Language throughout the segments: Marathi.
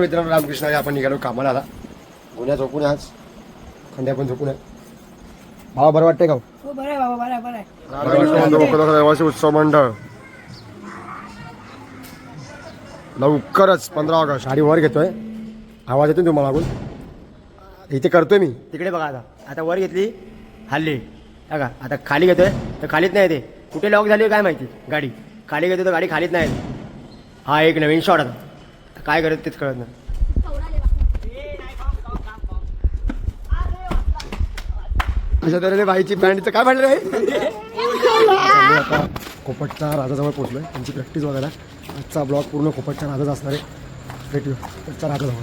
मित्रांनो रामकृष्ण आहे. आपण निघालो कामाला. आता गुन्ह्या झोपून आज खंड्या पण झोपून आहे भावा बरं वाटतंय का हो? हो बरं आहे बाबा बरं आहे बरं आहे. रामकृष्ण भोकरदन रहिवासी उत्सव मंडळ. लवकरच पंधरा ऑगस्ट. गाडी वर घेतोय. आवाज येतो ना तुम्हाला मागून? इथे करतोय मी. तिकडे बघा आता. आता वर घेतली हल्ली बघा आता खाली घेतोय तर खालीच नाही येते कुठे लॉक झाली काय माहिती? गाडी. खाली घेतोय तर गाडी खालीच नाही. येते. हा एक नवीन शॉट आता. काय करत तेच कळत नाही. अशा तऱ्हेने बाईची पॅन्टचं काय म्हणलं रे? आता खोपटच्या राजाजवळ पोहोचलोय. त्यांची प्रॅक्टिस वगैरे आजचा ब्लॉग पूर्ण खोपटच्या राजाच असणार आहे. भेटूया. कोपटच्या राजाजवळ.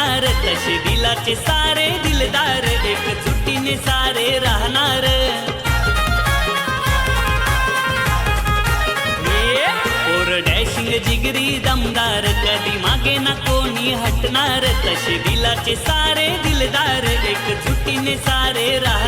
राहणार तसे दिलाचे सारे दिलदार एक चुटीने सारे राहणार. डॅशिंग जिगरी दमदार कधी मागे ना कोणी हटणार. तसे दिलाचे सारे दिलदार एक चुटीने सारे राहणार.